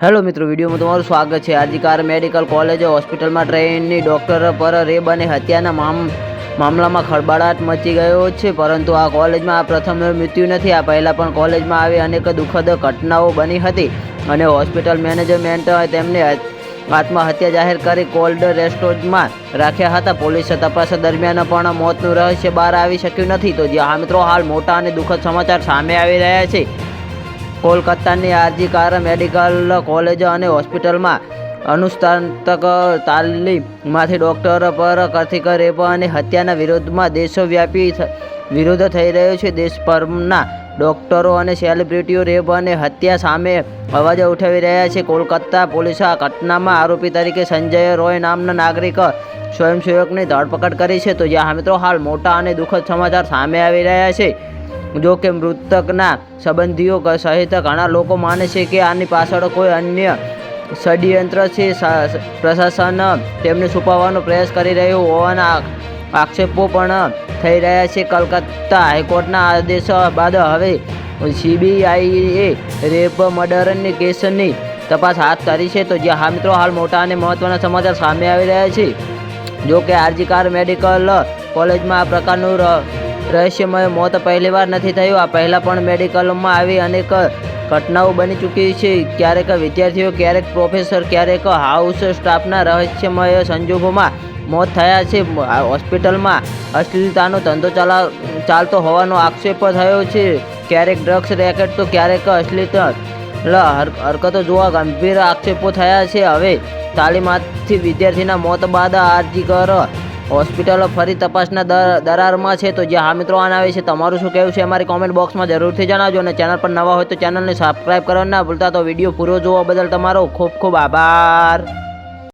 Hello મિત્રો, વિડીયોમાં તમારું સ્વાગત છે. આજીકાર મેડિકલ કોલેજ, હોસ્પિટલમાં ટ્રેનની ડૉક્ટર પર રેબ અને હત્યાના મામ, મામલામાં ખળબળાટ મચી ગયો છે. પરંતુ આ કોલેજમાં આ પ્રથમ મૃત્યુ નથી. આ પહેલાં પણ કોલેજમાં આવી અનેક દુઃખદ ઘટનાઓ બની હતી અને હોસ્પિટલ મેનેજમેન્ટ તેમને આત્મહત્યા જાહેર કરી કોલ્ડ રેસ્ટોરન્ટમાં રાખ્યા હતા. પોલીસે તપાસ દરમિયાન પણ મોતનું રહસ્ય બહાર આવી શક્યું નથી. તો જ્યાં મિત્રો, હાલ મોટા અને દુઃખદ સમાચાર સામે આવી રહ્યા છે. કોલકાતાની આરજીકાર મેડિકલ કોલેજ અને હોસ્પિટલમાં અનુસ્નાતક તાલીમમાંથી ડૉક્ટર પર કથિત રેપ અને હત્યાના વિરોધમાં દેશવ્યાપી વિરોધ થઈ રહ્યો છે. દેશભરના ડૉક્ટરો અને સેલિબ્રિટીઓ રેપ અને હત્યા સામે અવાજ ઉઠાવી રહ્યા છે. કોલકાતા પોલીસે આ ઘટનામાં આરોપી તરીકે સંજય રોય નામના નાગરિક સ્વયંસેવકની ધરપકડ કરી છે. તો જ્યાં મિત્રો, હાલ મોટા અને દુઃખદ સમાચાર સામે આવી રહ્યા છે. જો કે મૃતકના સંબંધીઓ સહિત ઘણા લોકો માને છે કે આની પાછળ કોઈ અન્ય ષડયંત્ર છે. પ્રશાસન તેમને છુપાવવાનો પ્રયાસ કરી રહ્યું હોવાના આક્ષેપો પણ થઈ રહ્યા છે. કલકત્તા હાઈકોર્ટના આદેશ બાદ હવે સીબીઆઈએ રેપ મર્ડરની કેસની તપાસ હાથ ધરી છે. તો જ્યાં હા મિત્રો, હાલ મોટા અને મહત્ત્વના સમાચાર સામે આવી રહ્યા છે. જો કે આરજીકાર મેડિકલ કોલેજમાં આ પ્રકારનું રહસ્યમય મોત પહેલીવાર નથી થયું. આ પહેલાં પણ મેડિકલમાં આવી અનેક ઘટનાઓ બની ચૂકી છે. ક્યારેક વિદ્યાર્થીઓ, ક્યારેક પ્રોફેસર ક્યારેક હાઉસ સ્ટાફના રહસ્યમય સંજોગોમાં મોત થયા છે. હોસ્પિટલમાં અશ્લીલતાનો ધંધો ચાલા, ચાલતો હોવાનો આક્ષેપ થયો છે. ક્યારેક ડ્રગ્સ રેકેટ તો ક્યારેક અશ્લીલ હરકતો જોવા ગંભીર આક્ષેપો થયા છે. હવે તાલીમાર્થી વિદ્યાર્થીના મોત બાદ આરજીકર હોસ્પિટલ ફરી તપાસના દર દરારમાં છે. તો જે હા મિત્રો આના છે તમારું શું કહેવું છે અમારી કોમેન્ટ બોક્સમાં જરૂરથી જણાવજો અને ચેનલ પર નવા હોય તો ચેનલને સબસ્ક્રાઈબ કરવા ના ભૂલતા. તો વીડિયો પૂરો જોવા બદલ તમારો ખૂબ ખૂબ આભાર.